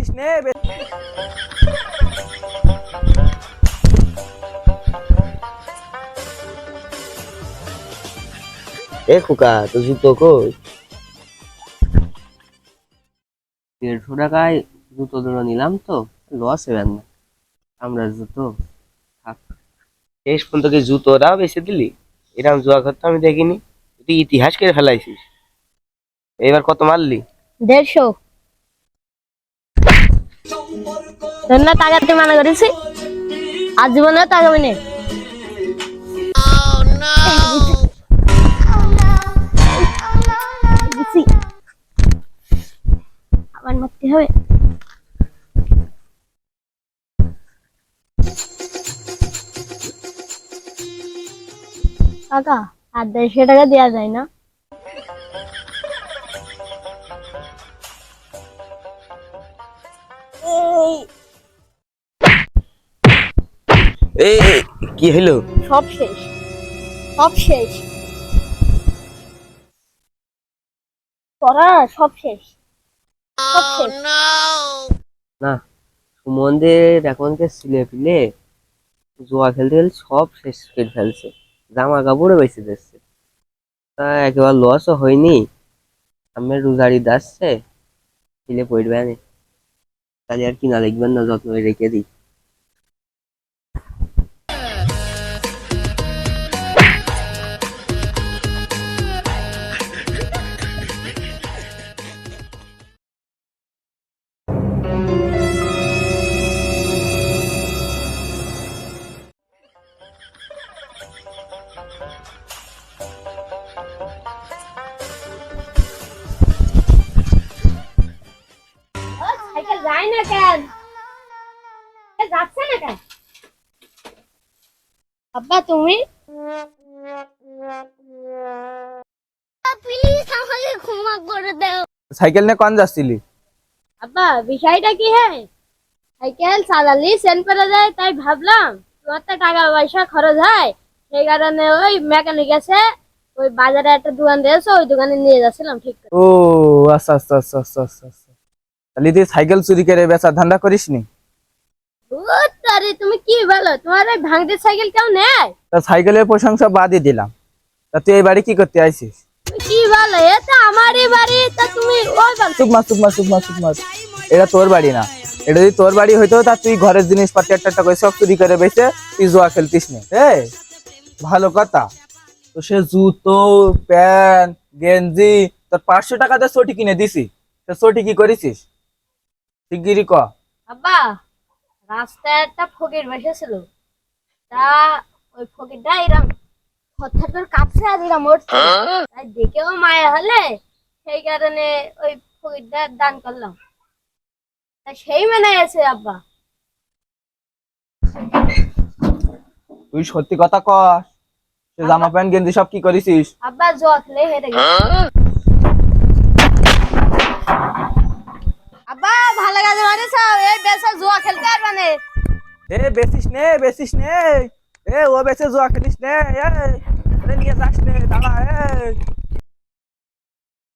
বেশিস নে বে- এ খোকা তো জুতো কই? দেড়শো টাকায় জুতো দুটো নিলাম তো লস হবে না আমরা জুতো থাক। শেষ পর্যন্ত কি জুতোরাও বেশি দিলি? এরকম জুয়া ঘর তো আমি দেখিনি। তুই ইতিহাস করে ফেলাইছিস। এবার কত মারলি? দেড়শো তোর না টাকাতে মানা করেছি। আর জীবনেও তাকাবি না। আবার মারতে হবে। কাকা আর দেড়শো টাকা দেওয়া যায় না? এই এই, কি হইল? সব শেষ। সব শেষ। পড়া সব শেষ। সব শেষ। না সুমনদের এখনকার ছেলে পিলে জুয়া খেলতে খেলতে সব শেষ করে ফেলছে। জামা কাপড়ও বেশি দিচ্ছে। তা একেবারে লসও হয়নি। আমার রোজারি দাসছে। ছেলে পড়বে না তাহলে আর কিনা লিখবেন না যত্ন রেখে দিই। যায় না কেন? যাচ্ছে না কেন? আব্বা তুমি? প্লিজ আমাকে ক্ষমা করে দাও। সাইকেল নিয়ে কোন যাচ্ছিলি? আব্বা বিষয়টা কি হ্যাঁ সাইকেল চালালি সেন পেরে যায় তাই ভাবলাম তোমার তো টাকা পয়সা খরচ হয় সেই কারণে ওই মেকানিক আছে ওই বাজারে একটা দোকান দিয়েছে ওই দোকানে নিয়ে যাচ্ছিলাম ঠিক ও আচ্ছা আচ্ছা আচ্ছা আচ্ছা আচ্ছা আচ্ছা। তাহলে তুই সাইকেল চুরি করে বেচা ধান্দা করিস নি? আরে তুমি কি বলো? তোমার ওই ভাঙতে সাইকেল কেউ নেয় তা সাইকেলের প্রশংসা বাদই দিলাম। তা তুই এই বাড়ি কি করতে আইছিস? কি বলো? এ তো আমারই বাড়ি তা তুমি ওই বল। চুপ মার চুপ মার চুপ মার চুপ মার। এটা তোর বাড়ি না। এটা যদি তোর বাড়ি হইতো তা তুই ঘরের জিনিসপাতি একটা একটা করে সব চুরি করে বেচে তুই জুয়া খেলতিস নি। এ ভালো কথা। তো সে জুতো প্যান্ট গেঞ্জি তোর পাঁচশো টাকাতে চটি কিনে দিছি। তো চটি কি করেছিস? শিগগিরি ক। আব্বা রাস্তায় একটা ফকির বসেছিল। তা ওই ফকিরটা এরম হঠাৎ কাপছে আর এরম উঠছে। তাই দেখেও মায়া হলে সেই কারণে ওই ফকিরটা দান করলাম। তা সেই মানে আছে আব্বা। তুই সত্যি কথা কর সে জামা প্যান্ট গেঞ্জি সব কি করেছিস? আব্বা জোয়া খেলে হেরে গেছে আব্বা ভালো এই বেসা জুয়া খেলতে পারবে এ বেসিস নে বেসিস নে। এ, ও বেসে জুয়া খেলিস নে এ নিয়ে যাস নে, দাঁড়া এ